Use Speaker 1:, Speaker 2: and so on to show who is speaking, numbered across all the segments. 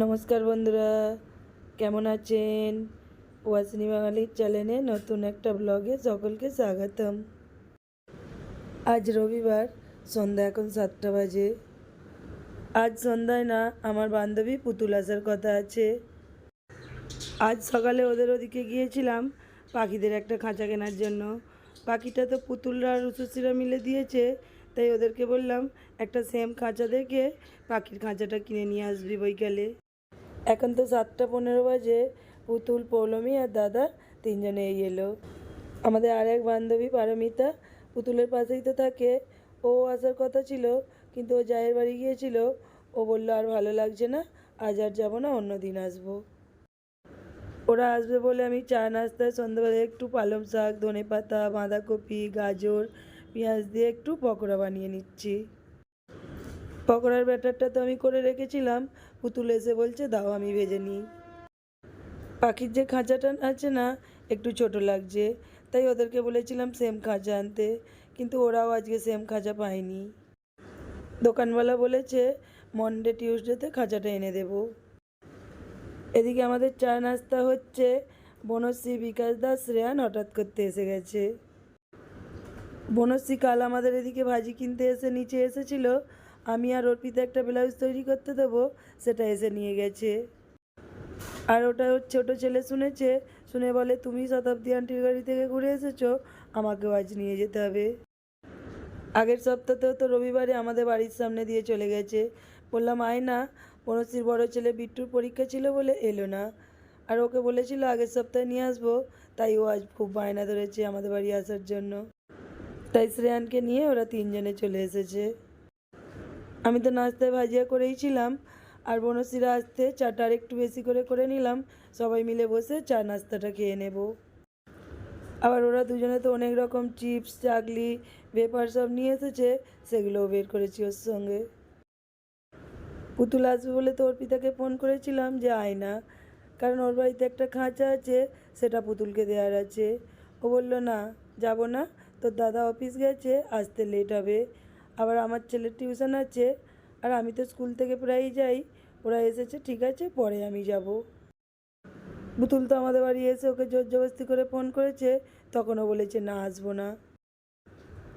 Speaker 1: নমস্কার বন্ধুরা, কেমন আছেন? ওয়াসিনী বাঙালির চ্যানেলে নতুন একটা ব্লগে সকলকে স্বাগতম। আজ রবিবার, সন্ধ্যা এখন সাতটা বাজে। আজ সন্ধ্যায় না, আমার বান্ধবী পুতুল আসার কথা আছে। আজ সকালে ওদের ওদিকে গিয়েছিলাম পাখিদের একটা খাঁচা কেনার জন্য। পাখিটা তো পুতুলরা আর উষুসিরা মিলে দিয়েছে, তাই ওদেরকে বললাম, একটা সেম খাঁচা দেখে পাখির খাঁচাটা কিনে নিয়ে আসবি বৈকালে। এখন তো সাতটা পনেরো বাজে, পুতুল, পৌলমী আর দাদা তিনজনে এই এলো। আমাদের আর এক বান্ধবী পারমিতা পুতুলের পাশেই তো থাকে। ও আসার কথা ছিল, কিন্তু ও জায়ের বাড়ি গিয়েছিল। ও বলল, আর ভালো লাগছে না, আজ আর যাব না, অন্য দিন আসব। ওরা আসবে বলে আমি চা নাস্তায় সন্ধ্যাবেলা একটু পালং শাক, ধনে পাতা, বাঁধাকপি, গাজর, পেঁয়াজ দিয়ে একটু পকোড়া বানিয়ে নিচ্ছি। পকোড়ার ব্যাটারটা তো আমি করে রেখেছিলাম। পুতুল এসে বলছে, দাও আমি ভেজে নিই। পাখির যে খাঁচাটা আছে না, একটু ছোট লাগছে। তাই ওদেরকে বলেছিলাম সেম খাঁচা আনতে, কিন্তু ওরাও আজকে সেম খাঁচা পায়নি। দোকানওয়ালা বলেছে, মন্ডে, টিউসডেতে খাঁচাটা এনে দেবো। এদিকে আমাদের চা নাস্তা হচ্ছে, বনশ্রী বিকাশ দাস শ্রেয়ান হঠাৎ করতে এসে গেছে। বনশ্রী কাল আমাদের এদিকে ভাজি কিনতে এসে নিচে এসেছিল আমি আর অর্পিতা একটা ব্লাউজ তৈরি করতে দেবো, সেটা এসে নিয়ে গেছে। আর ওটা ওর ছোটো ছেলে শুনেছে, শুনে বলে, তুমি শতাব্দী আন্টির গাড়ি থেকে ঘুরে এসেছ, আমাকেও আজ নিয়ে যেতে হবে। আগের সপ্তাহতেও তো রবিবারে আমাদের বাড়ির সামনে দিয়ে চলে গেছে। বললাম, আয় না বনশ্রীর বড় ছেলে বিট্টুর পরীক্ষা ছিল বলে এলো না। আর ওকে বলেছিল, আগের সপ্তাহে নিয়ে আসব। তাই ও আজ খুব বায়না ধরেছে আমাদের বাড়ি আসার জন্য। তাই শ্রেয়ানকে নিয়ে ওরা তিনজনে চলে এসেছে। আমি তো নাস্তায় ভাজিয়া করেই ছিলাম, আর বনশ্রীরা আসতে চাটা আর একটু বেশি করে করে নিলাম। সবাই মিলে বসে চা নাস্তাটা খেয়ে নেব। আবার ওরা দুজনে তো অনেক রকম চিপস, চাকলি বেপার সব নিয়ে এসেছে, সেগুলোও বের করেছি ওর সঙ্গে। পুতুল আসবে বলে তো অর্পিতাকে ফোন করেছিলাম যে আয় না, কারণ ওর বাড়িতে একটা খাঁচা আছে, সেটা পুতুলকে দেওয়ার আছে। ও বলল, না, যাব না, তোর দাদা অফিস গেছে, আসতে লেট হবে। আবার আমার ছেলের টিউশন আছে, আর আমি তো স্কুল থেকে প্রায়ই যাই। ওরা এসেছে, ঠিক আছে, পরে আমি যাব। পুতুল তো আমাদের বাড়ি এসে ওকে জোর জবস্তি করে ফোন করেছে, তখনও বলেছে, না, আসব না।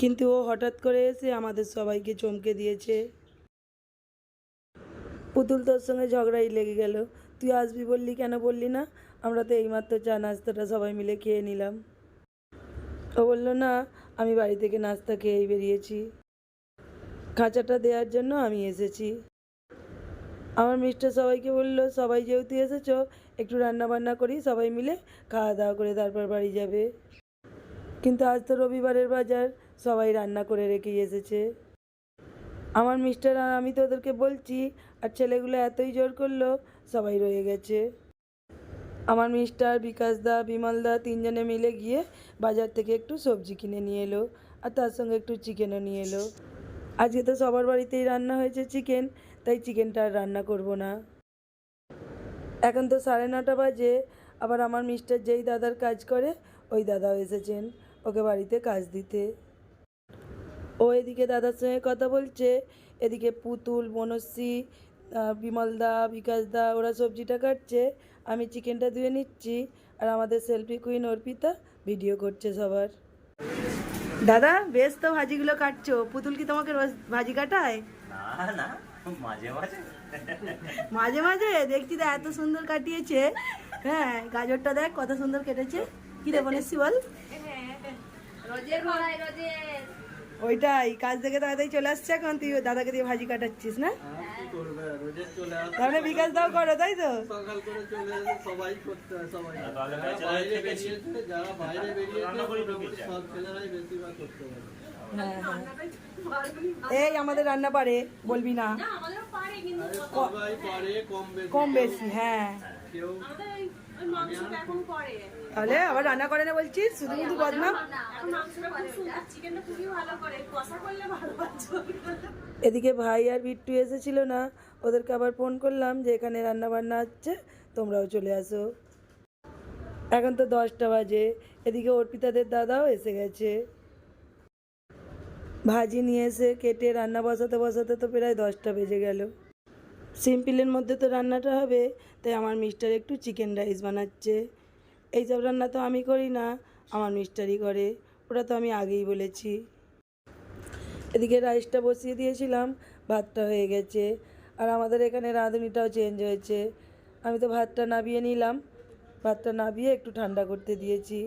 Speaker 1: কিন্তু ও হঠাৎ করে এসে আমাদের সবাইকে চমকে দিয়েছে। পুতুল তোর সঙ্গে ঝগড়াই লেগে গেল। তুই আসবি বললি কেন বললি না? আমরা তো এইমাত্র চা নাস্তাটা সবাই মিলে খেয়ে নিলাম। ও বলল, না, আমি বাড়ি থেকে নাস্তা খেয়েই বেরিয়েছি। খাঁচাটা দেওয়ার জন্য আমি এসেছি। আমার মিস্টার সবাইকে বলল, সবাই যেহেতু এসেছ, একটু রান্না বান্না করি, সবাই মিলে খাওয়া দাওয়া করে তারপর বাড়ি যাবে। কিন্তু আজ তো রবিবারের বাজার, সবাই রান্না করে রেখেই এসেছে। আমার মিস্টার আর আমি তো ওদেরকে বলছি, আর ছেলেগুলো এতই জোর করল, সবাই রয়ে গেছে। আমার মিস্টার, বিকাশ দা, বিমল দা তিনজনে মিলে গিয়ে বাজার থেকে একটু সবজি কিনে নিয়ে এলো, আর তার সঙ্গে একটু চিকেনও নিয়ে এলো। আজকে তো সবার বাড়িতেই রান্না হয়েছে চিকেন তাই চিকেনটা আর রান্না করব না। এখন তো সাড়ে নটা বাজে, আবার আমার মিস্টার যেই দাদার কাজ করে, ওই দাদাও এসেছেন, ওকে বাড়িতে কাজ দিতে। ও এদিকে দাদার সঙ্গে কথা বলছে, এদিকে পুতুল, বনশ্রী বিমলদা বিকাশদা ওরা সবজিটা কাটছে, আমি চিকেনটা ধুয়ে নিচ্ছি, আর আমাদের সেলফি কুইন অর্পিতা ভিডিও করছে সবার। দাদা বেশ তো ভাজিগুলো কাটছো। পুতুল কি তোমাকে রোজ ভাজি কাটায়?
Speaker 2: না না মাঝে মাঝে।
Speaker 1: মাঝে মাঝে? দেখছি তো এত সুন্দর কাটিয়েছে। হ্যাঁ গাজরটা দেখ কত সুন্দর কেটেছে। কি রে বলেছি বল? ওইটাই কাজ থেকে তাড়াতাড়ি চলে আসছে এখন তুই দাদাকে দিয়ে ভাজি কাটাচ্ছিস না?
Speaker 3: চলে আসে
Speaker 1: তাহলে বিকাশ দাও করো তাই তো?
Speaker 3: সকাল করে চলে এসে সবাই করতে হয় সবাই।
Speaker 2: বেচারা
Speaker 3: বাইরে বেরিয়েছে যারা বাইরে বেরিয়েছে। সব ছেলেরাই বেশিরভাগ করতে পারে।
Speaker 1: হ্যাঁ হ্যাঁ। এই আমাদের রান্না পারে বলবি না?
Speaker 4: না আমাদেরও পারে কিন্তু
Speaker 3: আরে সবাই পারে কম বেশি।
Speaker 1: কম বেশি হ্যাঁ।
Speaker 3: কেউ
Speaker 1: তাহলে আবার রান্না করে না বলছিস, শুধু শুধু বদনাম। এদিকে ভাই আর বিট্টু এসেছিল না, ওদেরকে আবার ফোন করলাম যে এখানে রান্না বান্না হচ্ছে, তোমরাও চলে আসো। এখন তো দশটা বাজে, এদিকে অর্পিতাদের দাদাও এসে গেছে। ভাজি নিয়ে এসে কেটে রান্না বসাতে বসাতে তো প্রায় দশটা বেজে গেল। সিম্পলের মধ্যে তো রান্নাটা হবে, তাই আমার মিস্টার একটু চিকেন রাইস বানাচ্ছে। এইসব রান্না তো আমি করি না আমার মিস্টারই করে ওটা তো আমি আগেই বলেছি। এদিকে রাইসটা বসিয়ে দিয়েছিলাম ভাতটা হয়ে গেছে আর আমাদের এখানে রাঁধুনিটাও চেঞ্জ হয়েছে। আমি তো ভাতটা নাবিয়ে নিলাম ভাতটা নাবিয়ে একটু ঠান্ডা করতে দিয়েছি।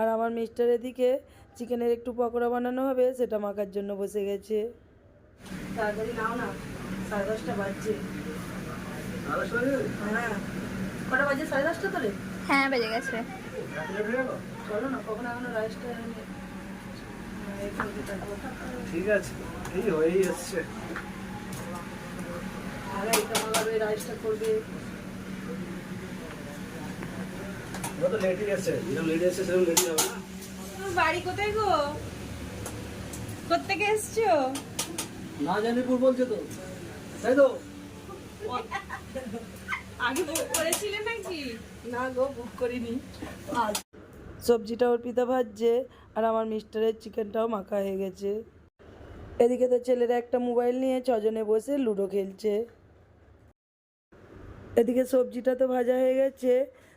Speaker 1: আর আমার মিস্টার এদিকে চিকেনের একটু পকোড়া বানানো হবে সেটা মাখার জন্য বসে গেছে। তাড়াতাড়ি নাও না সাড়ে দশটা বাজছে। হ্যাঁ কটা বাজে? সাড়ে দশটা তো রে।
Speaker 5: হ্যাঁ বেজে গেছে।
Speaker 1: চলো না কখন এখনও রাইসটা
Speaker 3: ঠিক আছে এই হয়েই এসছে।
Speaker 1: আরে এটা মাগাবে রাইসটা করবে।
Speaker 4: বাড়ি কোথায় গো? কোথেকে এসছো?
Speaker 3: না জানিপুর বলছে তো। তাই তো?
Speaker 4: আগে বুক করেছিলে নাকি?
Speaker 1: না গো বুক করিনি। সবজিটা ওর পিতা ভাজছে আর আমার মিস্টারের চিকেনটাও মাখা হয়ে গেছে। এদিকে তো ছেলেরা একটা মোবাইল নিয়ে ছজনে বসে লুডো খেলছে। এদিকে সবজিটা তো ভাজা হয়ে গেছে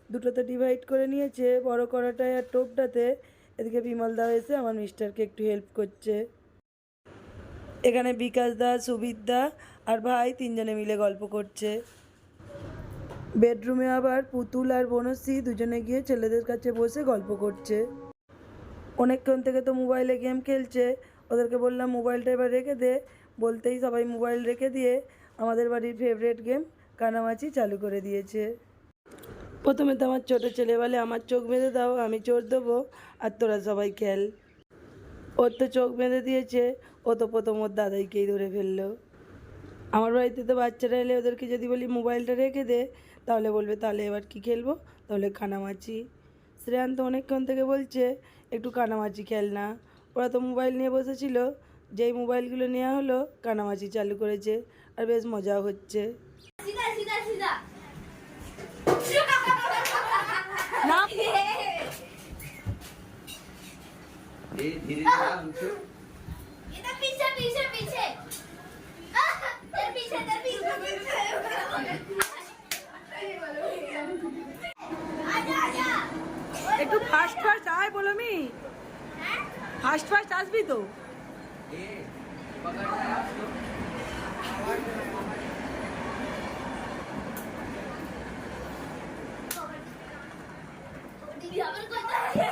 Speaker 1: দুটো তো ডিভাইড করে নিয়েছে বড় কড়াটায় আর টোপটাতে। এদিকে বিমল দা এসে আমার মিস্টারকে একটু হেল্প করছে। এখানে বিকাশ দা সুবিদ দা আর ভাই তিনজনে মিলে গল্প করছে। বেডরুমে আবার পুতুল আর বনশ্রী দুজনে গিয়ে ছেলেদের কাছে বসে গল্প করছে। অনেকক্ষণ থেকে তো মোবাইলে গেম খেলছে। ওদেরকে বললাম, মোবাইলটা এবার রেখে দে। বলতেই সবাই মোবাইল রেখে দিয়ে আমাদের বাড়ির ফেভারিট গেম কানামাছি চালু করে দিয়েছে। প্রথমে তো আমার ছোটো ছেলে বলে, আমার চোখ বেঁধে দাও, আমি চোর দেবো আর তোরা সবাই খেল। ওর তো চোখ বেঁধে দিয়েছে, ও তো প্রথম ওর দাদাইকেই ধরে ফেলল। আমার বাড়িতে তো বাচ্চারা এলে ওদেরকে যদি বলি, মোবাইলটা রেখে দে। তাহলে বলবে তাহলে এবার কি খেলব? তাহলে কানামাছি। শ্রেয়ান তো অনেকক্ষণ থেকে বলছে একটু কানামাছি খেল না। ওরা তো মোবাইল নিয়ে বসেছিল যেই মোবাইলগুলো নেওয়া হলো কানামাছি চালু করেছে আর বেশ মজাও হচ্ছে।
Speaker 5: সিধা সিধা সিধা।
Speaker 1: না।
Speaker 2: এই
Speaker 1: একটু ফাস্ট ফাস্ট আয় বলো মি ফাস্ট ফাস্ট আসবি তো
Speaker 5: दीदी हमर कोता है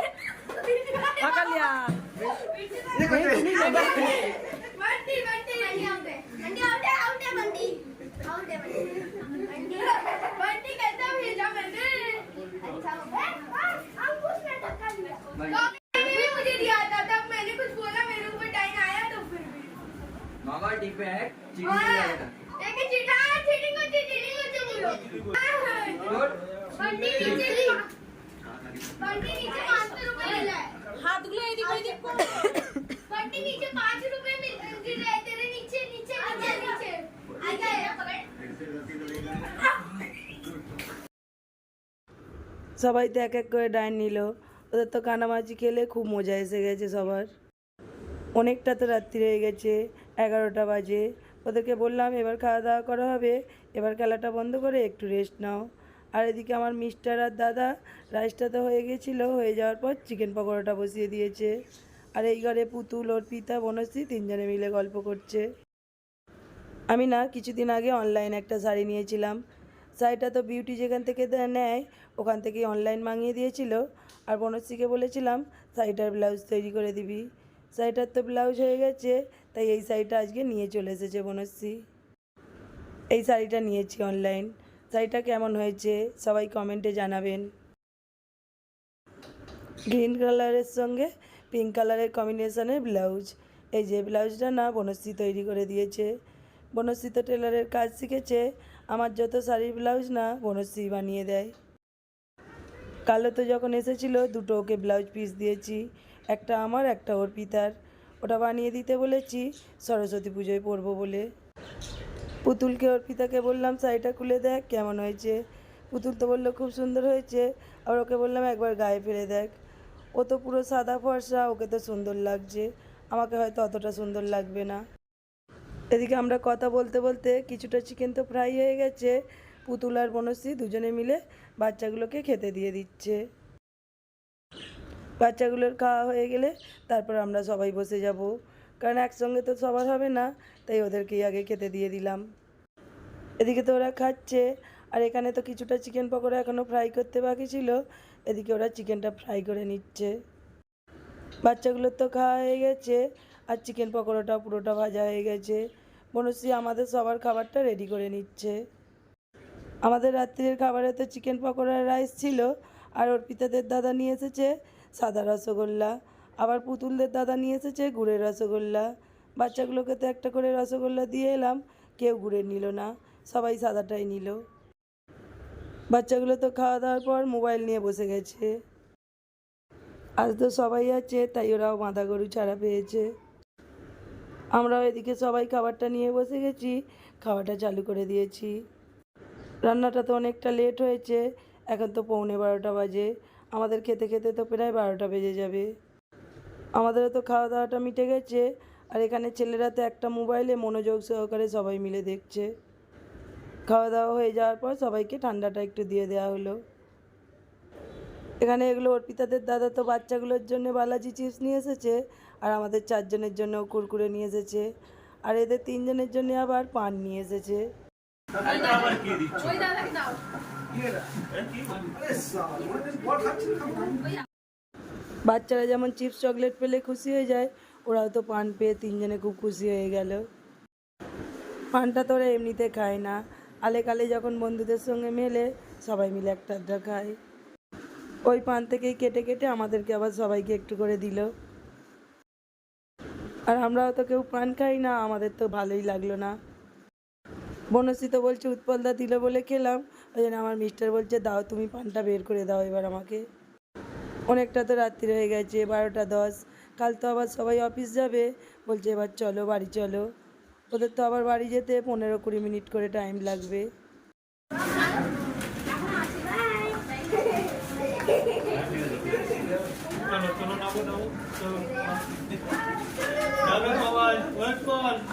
Speaker 1: পাকালিয়া
Speaker 5: बंटी बंटी बंटी आउट है बंटी आउट है आउट है बंटी आउट है बंटी बंटी
Speaker 1: সবাই তো এক এক করে ডাইন নিল। ওদের তো কানামাছি খেলে খুব মজা এসে গেছে সবার। অনেকটা তো রাত্রি হয়ে গেছে, এগারোটা বাজে। ওদেরকে বললাম, এবার খাওয়া দাওয়া করা হবে। এবার খেলাটা বন্ধ করে একটু রেস্ট নাও। আর এদিকে আমার মিস্টার আর দাদা রাইসটা তো হয়ে গেছিল, হয়ে যাওয়ার পর চিকেন পকোড়াটা বসিয়ে দিয়েছে। আর এই ঘরে পুতুল ওর পিতা বনশ্রী তিনজনে মিলে গল্প করছে। আমি না কিছুদিন আগে অনলাইন একটা শাড়ি নিয়েছিলাম। শাড়িটা তো বিউটি যেখান থেকে নেয়, ওখান থেকে অনলাইন মাঙিয়ে দিয়েছিল। আর বনশ্রীকে বলেছিলাম, শাড়িটার ব্লাউজ তৈরি করে দিবি। শাড়িটার তো ব্লাউজ হয়ে গেছে, তাই এই শাড়িটা আজকে নিয়ে চলে এসেছে বনশ্রী। এই শাড়িটা নিয়েছি অনলাইন শাড়িটা কেমন হয়েছে? সবাই কমেন্টে জানাবেন। গ্রিন কালারের সঙ্গে পিঙ্ক কালারের কম্বিনেশনের ব্লাউজ এই যে ব্লাউজটা না বনশ্রী তৈরি করে দিয়েছে। বনশ্রী তো টেলারের কাজ শিখেছে। আমার যত শাড়ির ব্লাউজ না, বনশ্রী বানিয়ে দেয়। কালো তো যখন এসেছিল, দুটো ওকে ব্লাউজ পিস দিয়েছি। একটা আমার, একটা ওর পিতার। ওটা বানিয়ে দিতে বলেছি, সরস্বতী পুজোয় পরবো বলে। পুতুলকে ওর পিতাকে বললাম, শাড়িটা খুলে দেখ, কেমন হয়েছে? পুতুল তো বলল, খুব সুন্দর হয়েছে। আর ওকে বললাম, একবার গায়ে ফেলে দেখ। ও তো পুরো সাদা ফর্সা, ওকে তো সুন্দর লাগছে। আমাকে হয়তো অতটা সুন্দর লাগবে না। এদিকে আমরা কথা বলতে বলতে কিছুটা চিকেন তো ফ্রাই হয়ে গেছে। পুতুল আর বনশ্রী দুজনে মিলে বাচ্চাগুলোকে খেতে দিয়ে দিচ্ছে। বাচ্চাগুলোর খাওয়া হয়ে গেলে তারপর আমরা সবাই বসে যাব। কারণ একসঙ্গে তো সবার হবে না, তাই ওদেরকেই আগে খেতে দিয়ে দিলাম। এদিকে তো ওরা খাচ্ছে, আর এখানে তো কিছুটা চিকেন পকোড়া এখনও ফ্রাই করতে বাকি ছিল, এদিকে ওরা চিকেনটা ফ্রাই করে নিচ্ছে। বাচ্চাগুলোর তো খাওয়া হয়ে গেছে, আর চিকেন পকোড়াটা পুরোটা ভাজা হয়ে গেছে। বনশ্রী আমাদের সবার খাবারটা রেডি করে নিচ্ছে। আমাদের রাত্রির খাবারে তো চিকেন পকোড়ার রাইস ছিল, আর অর্পিতাদের দাদা নিয়ে এসেছে সাদা রসগোল্লা। আবার পুতুলদের দাদা নিয়ে এসেছে গুড়ের রসগোল্লা। বাচ্চাগুলোকে তো একটা করে রসগোল্লা দিয়ে এলাম, কেউ গুড়ের নিল না, সবাই সাদাটাই নিল। বাচ্চাগুলো তো খাওয়া দাওয়ার পর মোবাইল নিয়ে বসে গেছে। আজ তো সবাই আছে, তাই ওরাও বাঁধা গরু ছাড়া পেয়েছে। আমরাও এদিকে সবাই খাবারটা নিয়ে বসে গেছি, খাওয়াটা চালু করে দিয়েছি। রান্নাটা তো অনেকটা লেট হয়েছে, এখন তো পৌনে বারোটা বাজে, আমাদের খেতে খেতে তো প্রায় বারোটা বেজে যাবে। আমাদেরও তো খাওয়া দাওয়াটা মিটে গেছে। আর এখানে ছেলেরা তো একটা মোবাইলে মনোযোগ সহকারে সবাই মিলে দেখছে। খাওয়া দাওয়া হয়ে যাওয়ার পর সবাইকে ঠান্ডাটা একটু দিয়ে দেওয়া হলো। এখানে এগুলো অর্পিতাদের দাদা তো বাচ্চাগুলোর জন্য বালাজি চিপস নিয়ে এসেছে আর আমাদের চারজনের জন্য কুরকুরে নিয়ে এসেছে। আর এদের তিনজনের জন্য আবার পান নিয়ে এসেছে। বাচ্চারা যেমন চিপস চকলেট পেলে খুশি হয়ে যায়, ওরাও তো পান পেয়ে তিনজনে খুব খুশি হয়ে গেল। পানটা তো ওরা এমনিতে খায় না। আলে কালে যখন বন্ধুদের সঙ্গে মেলে, সবাই মিলে একটা আড্ডা খায়। ওই পান থেকেই কেটে কেটে আমাদেরকে আবার সবাইকে একটু করে দিল। আর আমরাও তো কেউ পান খাই না, আমাদের তো ভালোই লাগল না। বনশ্রী তো বলছে, উৎপলদা দিল বলে খেলাম। ওই জন্য আমার মিস্টার বলছে, দাও তুমি পানটা বের করে দাও এবার আমাকে। অনেকটা তো রাত্রি হয়ে গেছে বারোটা দশ। কাল তো আবার সবাই অফিস যাবে। বলছে এবার চলো বাড়ি চলো। ওদের তো আবার বাড়ি যেতে পনেরো কুড়ি মিনিট করে টাইম লাগবে।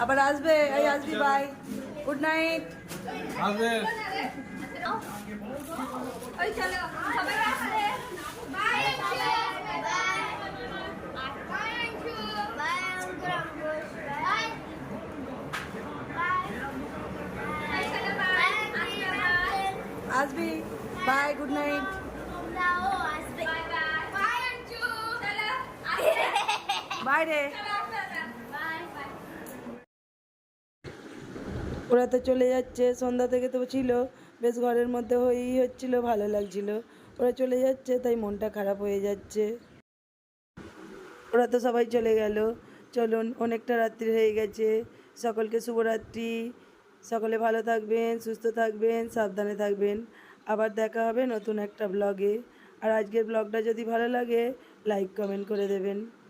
Speaker 1: আবার আসবে এই আসবি বাই গুড নাইট
Speaker 5: ওই চলো সবাই আসলে বাই বাই আঙ্কু বাই আঙ্কু বাই বাই চলো বাই
Speaker 1: আসবি বাই গুড নাইট
Speaker 5: নাও আসবে বাই বাই আঙ্কু চলো
Speaker 1: ওরা তো চলে যাচ্ছে, সন্ধ্যা থেকে তো ছিল। বেশ ঘরের মধ্যে হয়েই হচ্ছিল, ভালো লাগছিল। ওরা চলে যাচ্ছে, তাই মনটা খারাপ হয়ে যাচ্ছে। ওরা তো সবাই চলে গেল। চলুন, অনেকটা রাত্রি হয়ে গেছে। সকলকে শুভরাত্রি। সকলে ভালো থাকবেন, সুস্থ থাকবেন, সাবধানে থাকবেন। আবার দেখা হবে নতুন একটা ব্লগে। আর আজকের ব্লগটা যদি ভালো লাগে, লাইক, কমেন্ট করে দেবেন।